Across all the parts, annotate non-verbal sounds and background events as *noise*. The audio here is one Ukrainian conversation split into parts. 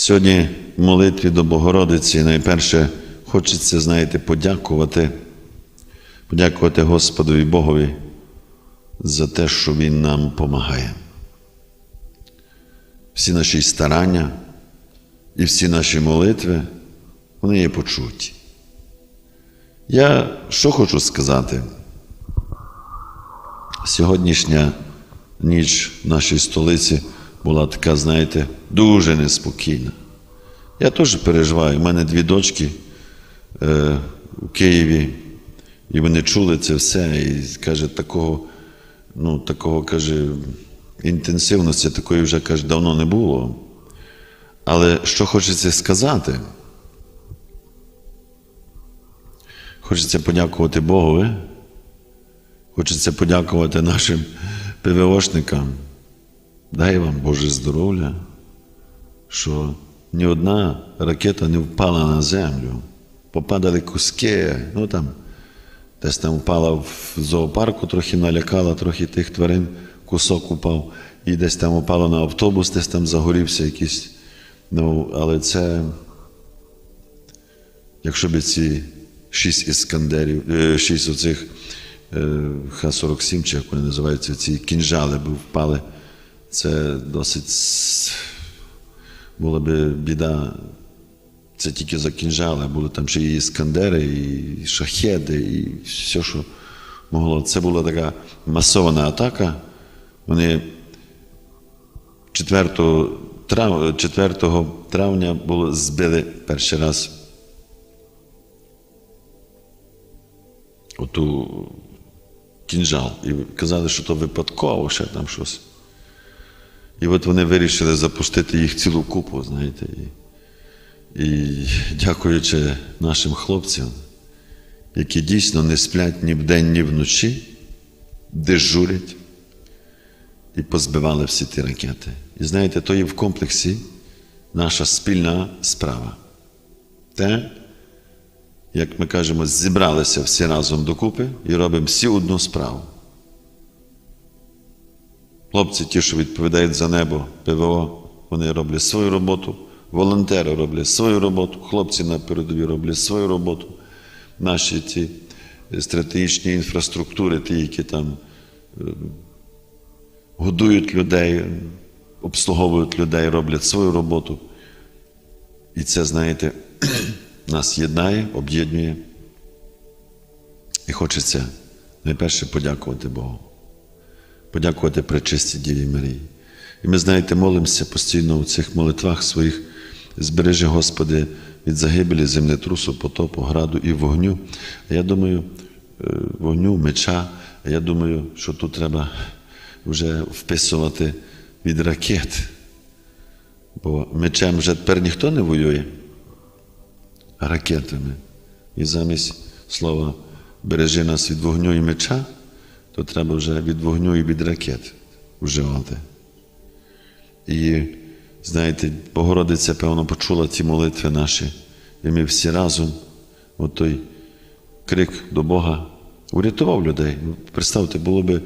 Сьогодні в молитві до Богородиці найперше хочеться, знаєте, подякувати, подякувати Господові Богові за те, що Він нам допомагає. Всі наші старання і всі наші молитви, вони є почуті. Я що хочу сказати? Сьогоднішня ніч в нашій столиці була така, знаєте, дуже неспокійна. Я теж переживаю. У мене дві дочки е, у Києві, і вони чули це все. І каже, такого, ну, такого, каже, інтенсивності такої вже каже, давно не було. Але що хочеться сказати? Хочеться подякувати Богові, хочеться подякувати нашим ПВОшникам. Дай вам Боже здоров'я, що ні одна ракета не впала на землю. Попадали куски, ну там, десь там впала в зоопарку, трохи налякала, трохи тих тварин, кусок упав, і десь там упало на автобус, десь там загорівся якийсь. Ну, але це, якщо б ці шість іскандерів, е, шість оцих е, Х-47, чи як вони називаються, ці кінжали б впали, це досить була би біда. Це тільки за кінжали, були там ще і іскандери, і шахеди, і все, що могло. Це була така масована атака. Вони 4 трав... 4 травня було збили перший раз оту кінжал. І казали, що то випадково ще там щось. І от вони вирішили запустити їх цілу купу, знаєте. І, і дякуючи нашим хлопцям, які дійсно не сплять ні вдень, ні вночі, дежурять і позбивали всі ті ракети. І знаєте, то є в комплексі наша спільна справа. Те, як ми кажемо, зібралися всі разом докупи і робимо всі одну справу. Хлопці, ті, що відповідають за небо, ПВО, вони роблять свою роботу, волонтери роблять свою роботу, хлопці на передовій роблять свою роботу. Наші ті стратегічні інфраструктури, ті, які там е, годують людей, обслуговують людей, роблять свою роботу. І це, знаєте, *clears throat* нас єднає, об'єднує. І хочеться найперше подякувати Богу подякувати Пречистій Діві Марії. І ми, знаєте, молимося постійно у цих молитвах своїх, збережи, Господи, від загибелі землетрусу, потопу, граду і вогню. А я думаю, е, вогню, меча, а я думаю, що тут треба вже вписувати від ракет. Бо мечем вже тепер ніхто не воює, ракетами. І замість слова бережи нас від вогню і меча, то треба вже від вогню і від ракет вживати. І, знаєте, Богородиця, певно, почула ці молитви наші, і ми всі разом, от той крик до Бога, урятував людей. Ну, Представте, було би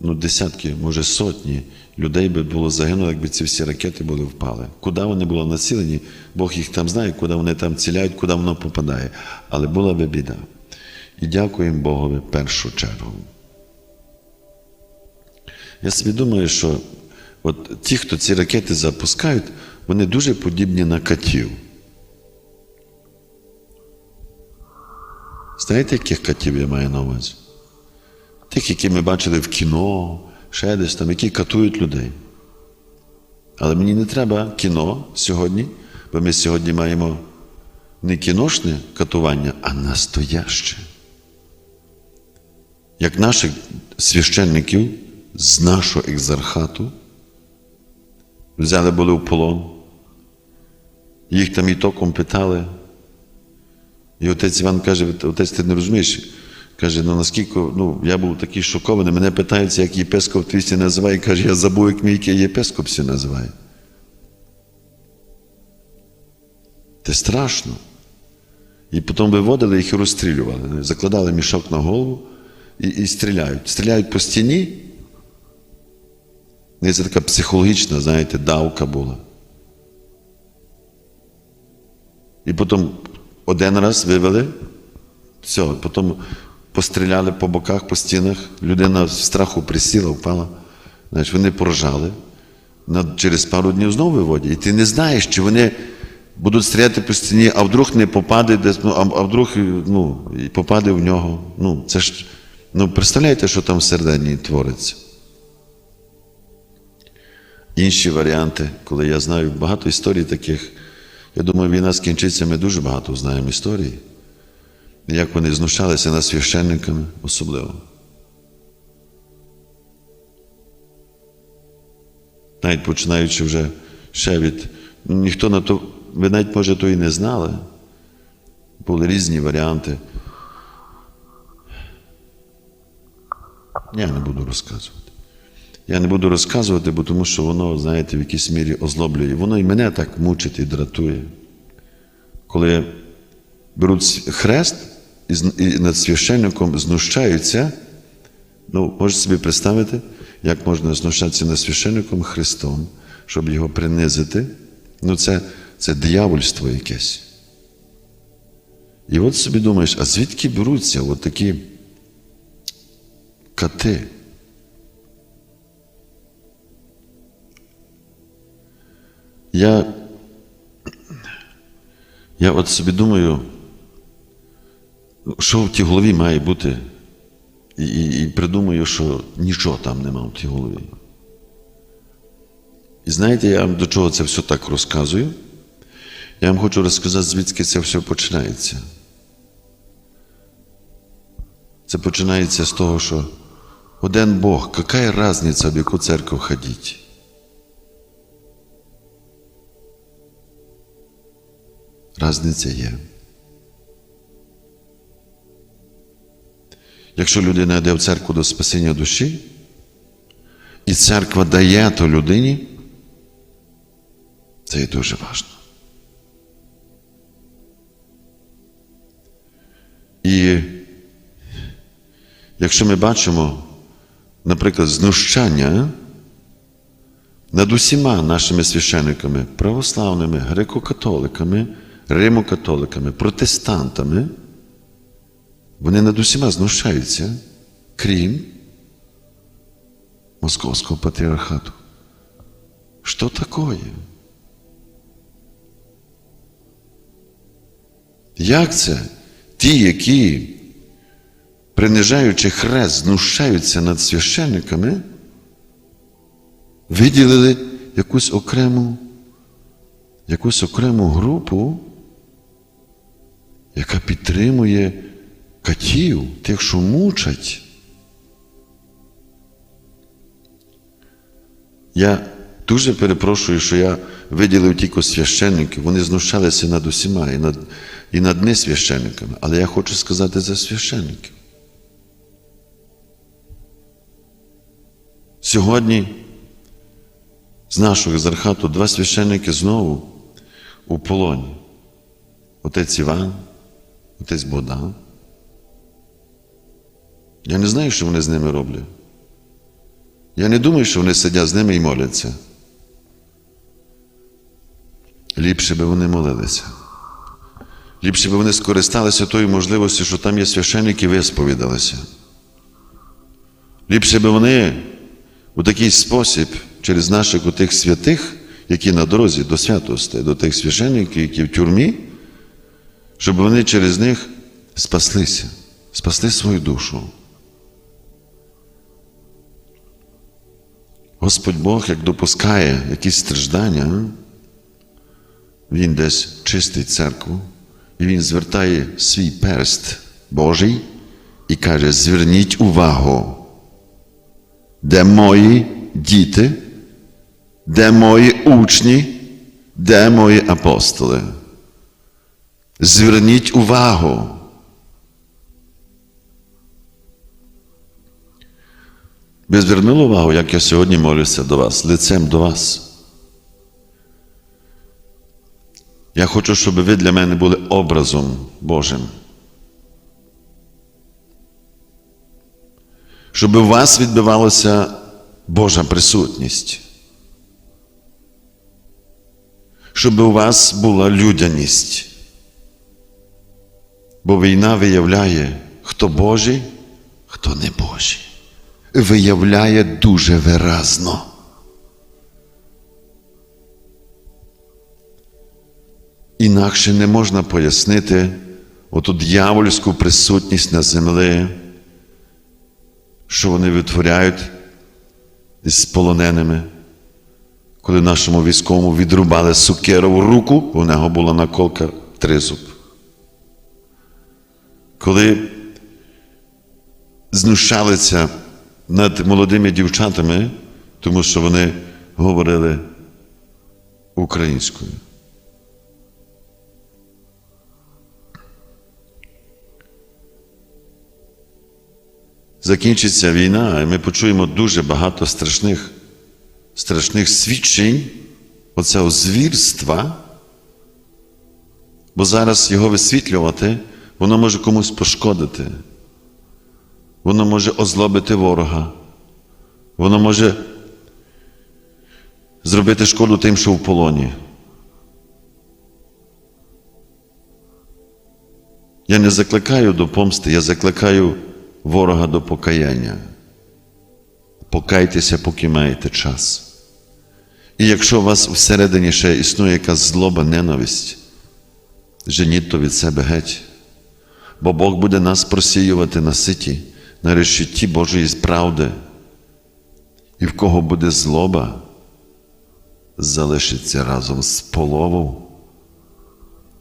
ну, десятки, може сотні людей би було загинуло, якби ці всі ракети були впали. Куди вони були націлені, Бог їх там знає, куди вони там ціляють, куди воно попадає. Але була би біда. І дякуємо Богові першу чергу. Я собі думаю, що от ті, хто ці ракети запускають, вони дуже подібні на катів. Знаєте, яких катів я маю на увазі? Тих, які ми бачили в кіно, ще десь там, які катують людей. Але мені не треба кіно сьогодні, бо ми сьогодні маємо не кіношне катування, а настояще. Як наших священників з нашого екзархату взяли були в полон, їх там і током питали. І отець Іван каже, отець, ти не розумієш? Каже, ну наскільки ну, я був такий шокований, мене питаються, як єпископ твісті називає, каже, я забув, як мій єпископ всі називає. Це страшно. І потім виводили їх і розстрілювали. Закладали мішок на голову і, і стріляють. Стріляють по стіні. І це така психологічна, знаєте, давка була. І потім один раз вивели, все, потім постріляли по боках, по стінах, людина з страху присіла, впала. Знаєш, вони поржали. На- Через пару днів знову виводять. І ти не знаєш, чи вони будуть стріляти по стіні, а вдруг не попаде десь, ну, а, а вдруг ну, і попаде в нього. Ну, це ж, ну, представляєте, що там всередині твориться. Інші варіанти, коли я знаю багато історій таких, я думаю, війна скінчиться, ми дуже багато знаємо історій. Як вони знущалися над священниками особливо. Навіть починаючи вже ще від. ну, Ніхто на то, ви навіть, може, то і не знали. Були різні варіанти. Я не буду розказувати. Я не буду розказувати, бо тому що воно, знаєте, в якійсь мірі озлоблює. Воно і мене так мучить і дратує. Коли беруть хрест і над священником знущаються, ну, можете собі представити, як можна знущатися над священником Христом, щоб його принизити. Ну, це, це диявольство якесь. І от собі думаєш, а звідки беруться от такі кати? Я, я от собі думаю, що в тій голові має бути, і, і, придумаю, що нічого там нема в тій голові. І знаєте, я вам до чого це все так розказую? Я вам хочу розказати, звідки це все починається. Це починається з того, що один Бог, яка різниця, в яку церкву ходіть? Разниця є. Якщо людина йде в церкву до спасіння душі, і церква дає то людині, це є дуже важливо. І якщо ми бачимо, наприклад, знущання над усіма нашими священниками, православними, греко-католиками, римокатоликами, протестантами, вони над усіма знущаються, крім Московського патріархату. Що такое? Як це? Ті, які, принижаючи хрест, знущаються над священниками, виділили якусь окрему, якусь окрему групу, яка підтримує катів, тих, що мучать. Я дуже перепрошую, що я виділив тільки священників. Вони знущалися над усіма і над, і над несвященниками. Але я хочу сказати за священників. Сьогодні з нашого екзархату два священники знову у полоні. Отець Іван, отець Богдан. Я не знаю, що вони з ними роблять. Я не думаю, що вони сидять з ними і моляться. Ліпше би вони молилися. Ліпше би вони скористалися тою можливістю, що там є священники, висповідалися. Ліпше би вони у такий спосіб через наших отих святих, які на дорозі до святости, до тих священників, які в тюрмі, щоб вони через них спаслися, спасли свою душу. Господь Бог, як допускає якісь страждання, Він десь чистить церкву, і Він звертає свій перст Божий і каже: зверніть увагу, де мої діти, де мої учні, де мої апостоли. Зверніть увагу. Ви звернули увагу, як я сьогодні молюся до вас, лицем до вас. Я хочу, щоб ви для мене були образом Божим. Щоб у вас відбивалася Божа присутність. Щоб у вас була людяність. Бо війна виявляє, хто Божий, хто не Божий. Виявляє дуже виразно. Інакше не можна пояснити оту дьявольську присутність на землі, що вони витворяють із полоненими. Коли нашому військовому відрубали сукерову руку, у нього була наколка тризуб. Коли знущалися над молодими дівчатами, тому що вони говорили українською. Закінчиться війна, і ми почуємо дуже багато страшних, страшних свідчень оцього звірства, бо зараз його висвітлювати, воно може комусь пошкодити, воно може озлобити ворога, воно може зробити шкоду тим, що в полоні. Я не закликаю до помсти, я закликаю ворога до покаяння. Покайтеся, поки маєте час. І якщо у вас всередині ще існує якась злоба, ненависть, женіть то від себе геть. Бо Бог буде нас просіювати на ситі, на решетті Божої правди. І в кого буде злоба, залишиться разом з половою.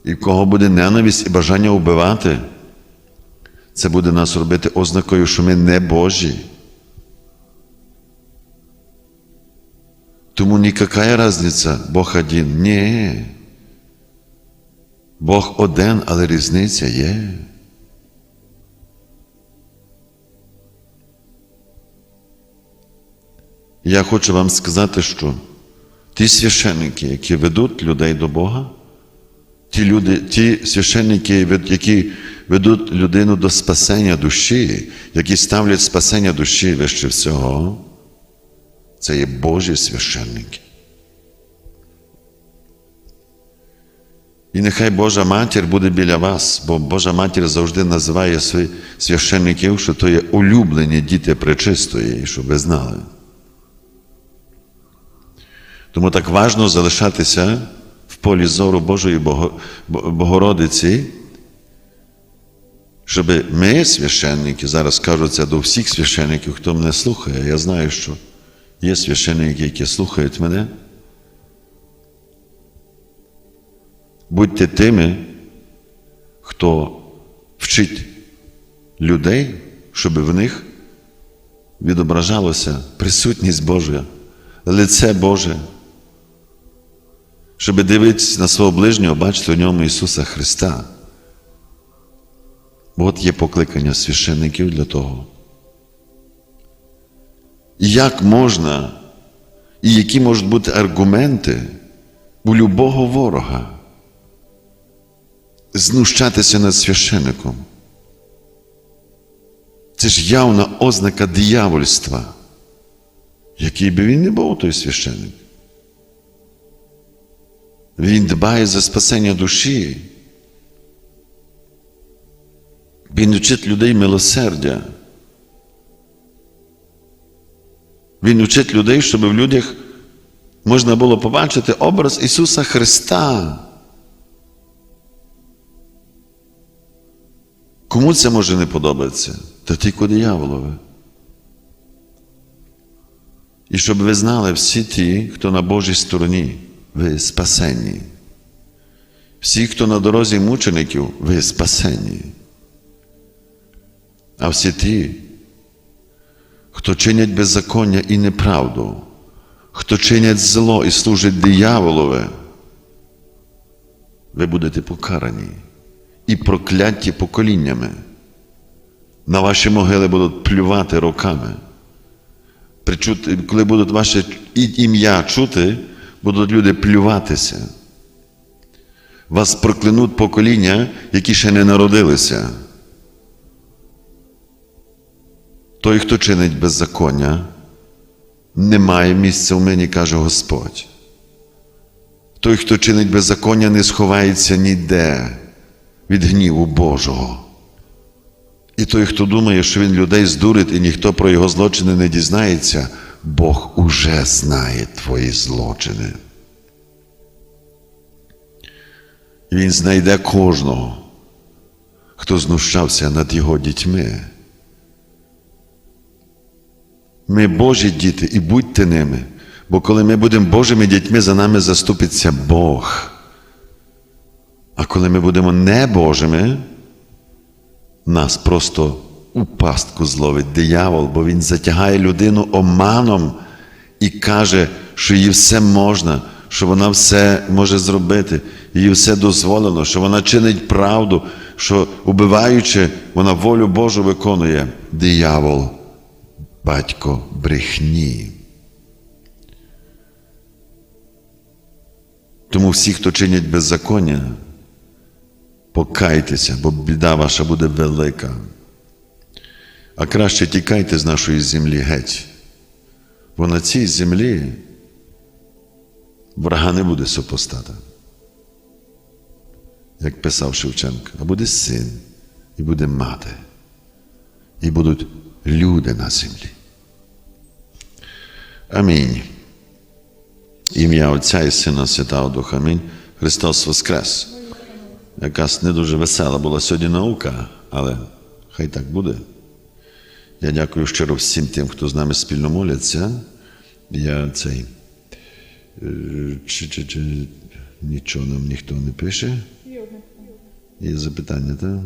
І в кого буде ненависть і бажання вбивати, це буде нас робити ознакою, що ми не Божі. Тому ніяка різниця, Бог один. Ні. Бог один, але різниця є. Я хочу вам сказати, що ті священники, які ведуть людей до Бога, ті люди, ті священники, які ведуть людину до спасення душі, які ставлять спасення душі вище всього, це є Божі священники. І нехай Божа матір буде біля вас, бо Божа матір завжди називає своїх священників, що то є улюблені діти пречистої, щоб ви знали. Тому так важно залишатися в полі зору Божої Богородиці, щоб ми, священники, зараз кажу це до всіх священників, хто мене слухає. Я знаю, що є священники, які слухають мене. Будьте тими, хто вчить людей, щоб в них відображалося присутність Божа, лице Боже, щоб дивитися на свого ближнього, бачити в ньому Ісуса Христа. Бо от є покликання священників для того. Як можна, і які можуть бути аргументи у любого ворога знущатися над священником? Це ж явна ознака диявольства, який би він не був той священник. Він дбає за спасення душі. Він вчить людей милосердя. Він вчить людей, щоб в людях можна було побачити образ Ісуса Христа. Кому це може не подобатися? Та тільки дияволове. І щоб ви знали всі ті, хто на Божій стороні, ви спасенні. Всі, хто на дорозі мучеників, ви спасенні. А всі ті, хто чинять беззаконня і неправду, хто чинять зло і служить дияволове, ви будете покарані і прокляті поколіннями. На ваші могили будуть плювати роками. Коли будуть ваше ім'я чути, будуть люди плюватися. Вас проклянуть покоління, які ще не народилися. Той, хто чинить беззаконня, не має місця в мені, каже Господь. Той, хто чинить беззаконня, не сховається ніде. від гніву Божого. І той, хто думає, що він людей здурить і ніхто про його злочини не дізнається, Бог уже знає твої злочини. Він знайде кожного, хто знущався над його дітьми. Ми Божі діти і будьте ними, бо коли ми будемо Божими дітьми, за нами заступиться Бог. А коли ми будемо не Божими, нас просто у пастку зловить диявол, бо він затягає людину оманом і каже, що їй все можна, що вона все може зробити, їй все дозволено, що вона чинить правду, що убиваючи, вона волю Божу виконує. Диявол, батько брехні. Тому всі, хто чинять беззаконня, покайтеся, бо біда ваша буде велика. А краще тікайте з нашої землі геть. Бо на цій землі врага не буде супостата. Як писав Шевченко, а буде син, і буде мати, і будуть люди на землі. Амінь. Ім'я Отця і Сина Святого Духа. Амінь. Христос Воскрес. Якась не дуже весела була сьогодні наука, але хай так буде. Я дякую щиро всім тим, хто з нами спільно моляться. Я цей. е, Чи, чи, чи нічого нам ніхто не пише? Є запитання, так?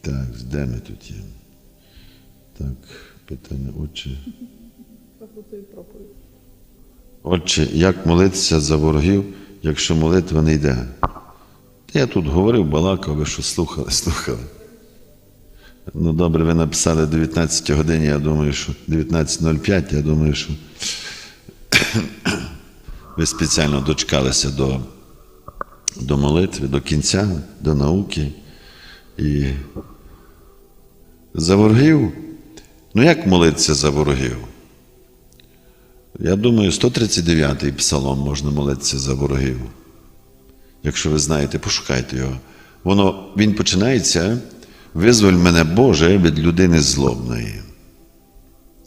Так, де ми тут є? Так, питання, отче. Отче, як молитися за ворогів, якщо молитва не йде? Я тут говорив, балакав, ви що слухали, слухали. Ну, добре, ви написали 19 годині, я думаю, що 19.05, я думаю, що ви спеціально дочекалися до, до молитви, до кінця, до науки. І за ворогів. Ну як молитися за ворогів? Я думаю, 139-й псалом можна молитися за ворогів. Якщо ви знаєте, пошукайте його. Воно, Він починається, визволь мене Боже від людини злобної.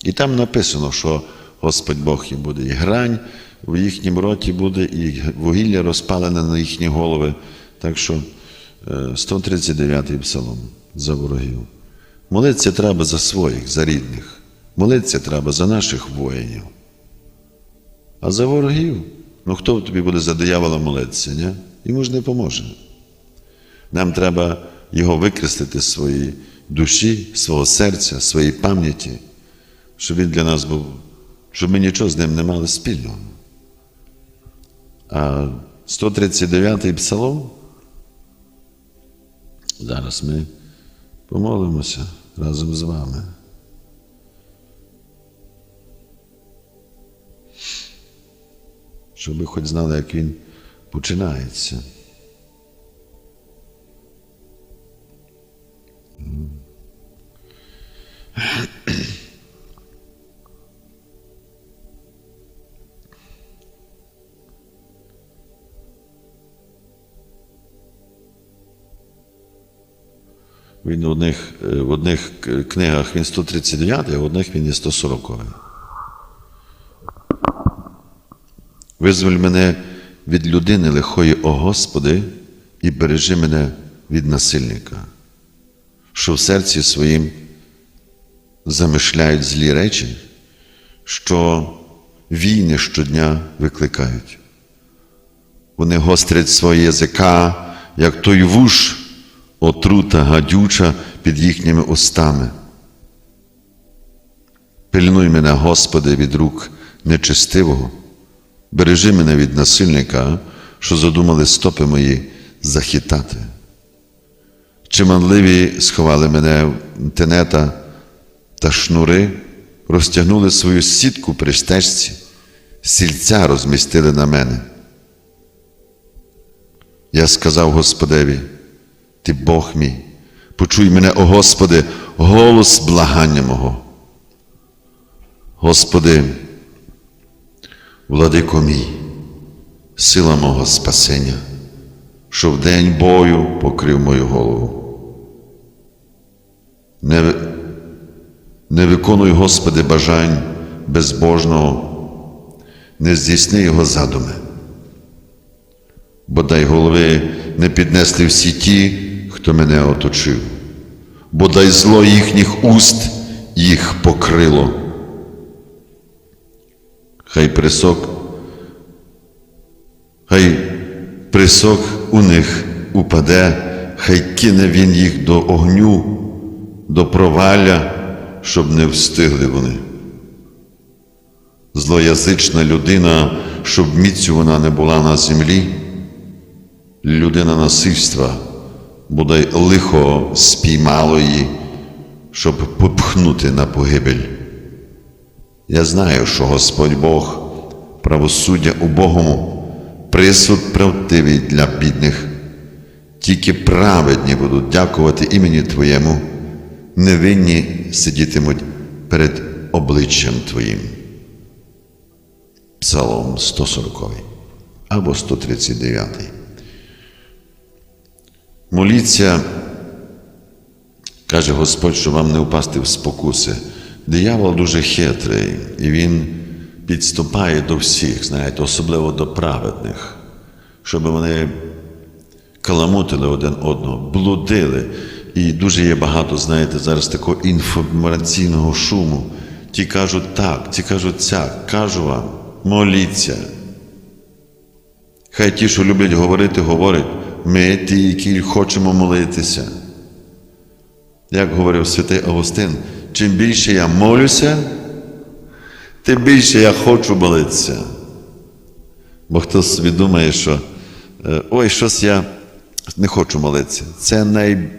І там написано, що Господь Бог їм буде, і грань в їхньому роті буде, і вугілля розпалене на їхні голови. Так що е, 139-й псалом за ворогів. Молитися треба за своїх, за рідних. Молитися треба за наших воїнів. А за ворогів, ну хто тобі буде за диявола молитися, ні? Йому ж не поможе. Нам треба його викреслити з своєї душі, свого серця, своєї пам'яті, щоб він для нас був, щоб ми нічого з ним не мали спільного. А 139-й псалом. Зараз ми помолимося разом з вами. Щоб ви хоч знали, як він починається. Він в одних, е, в одних книгах він 139, а в одних він є 140. Визволь мене від людини лихої, о Господи, і бережи мене від насильника, що в серці своїм замишляють злі речі, що війни щодня викликають. Вони гострять свої язика, як той вуш, отрута гадюча під їхніми устами. Пильнуй мене, Господи, від рук нечестивого, бережи мене від насильника, що задумали стопи мої захитати. Чи манливі сховали мене в тенета та шнури, розтягнули свою сітку при стежці, сільця розмістили на мене. Я сказав Господеві, Ти Бог мій, почуй мене, о Господи, голос благання мого. Господи, Владико мій, сила мого спасення, що в день бою покрив мою голову. Не, не виконуй, Господи, бажань безбожного, не здійсни його задуми. Бодай голови не піднесли всі ті, хто мене оточив, бодай зло їхніх уст їх покрило. Хай присок, хай присок у них упаде, хай кине він їх до огню, до провалля, щоб не встигли вони. Злоязична людина, щоб міцю вона не була на землі, людина насильства, бодай лихо спіймало її, щоб попхнути на погибель. Я знаю, що Господь Бог, правосуддя убогому, присуд правдивий для бідних. Тільки праведні будуть дякувати імені Твоєму, невинні сидітимуть перед обличчям Твоїм. Псалом 140 або 139. Моліться, каже Господь, що вам не впасти в спокуси. Диявол дуже хитрий, і він підступає до всіх, знаєте, особливо до праведних, щоб вони каламутили один одного, блудили. І дуже є багато, знаєте, зараз такого інформаційного шуму. Ті кажуть так, ті кажуть цяк. Кажу вам, моліться. Хай ті, що люблять говорити, говорять. Ми ті, які хочемо молитися. Як говорив святий Августин, чим більше я молюся, тим більше я хочу молитися. Бо хтось думає, що е, ой, щось я не хочу молитися. Це най,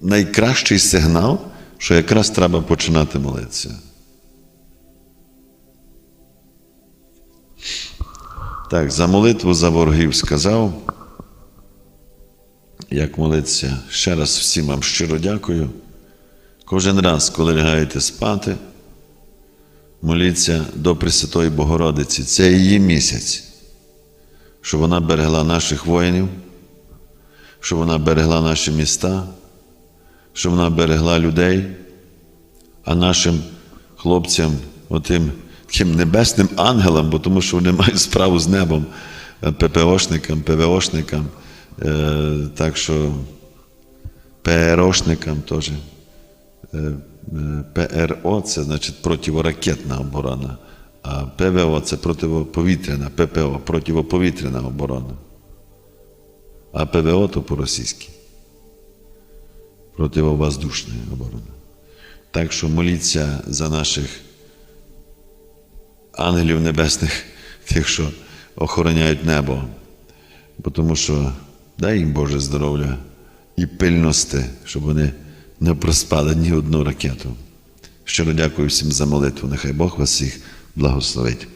найкращий сигнал, що якраз треба починати молитися. Так, за молитву за ворогів сказав. Як молитися? Ще раз всім вам щиро дякую. Кожен раз, коли лягаєте спати, моліться до Пресвятої Богородиці. Це її місяць, щоб вона берегла наших воїнів, щоб вона берегла наші міста, щоб вона берегла людей, а нашим хлопцям, отим таким небесним ангелам, бо тому що вони мають справу з небом, ППОшникам, ПВОшникам, е, так що ПРОшникам теж. Е, е, ПРО це значить противоракетна оборона, а ПВО це протиповітряна, ППО протиповітряна оборона. А ПВО то по-російськи. Противовоздушна оборона. Так що моліться за наших ангелів небесних, *laughs* тих, що охороняють небо. Бо тому що дай їм Боже здоров'я і пильності, щоб вони не проспали ні одну ракету. Щиро дякую всім за молитву. Нехай Бог вас всіх благословить.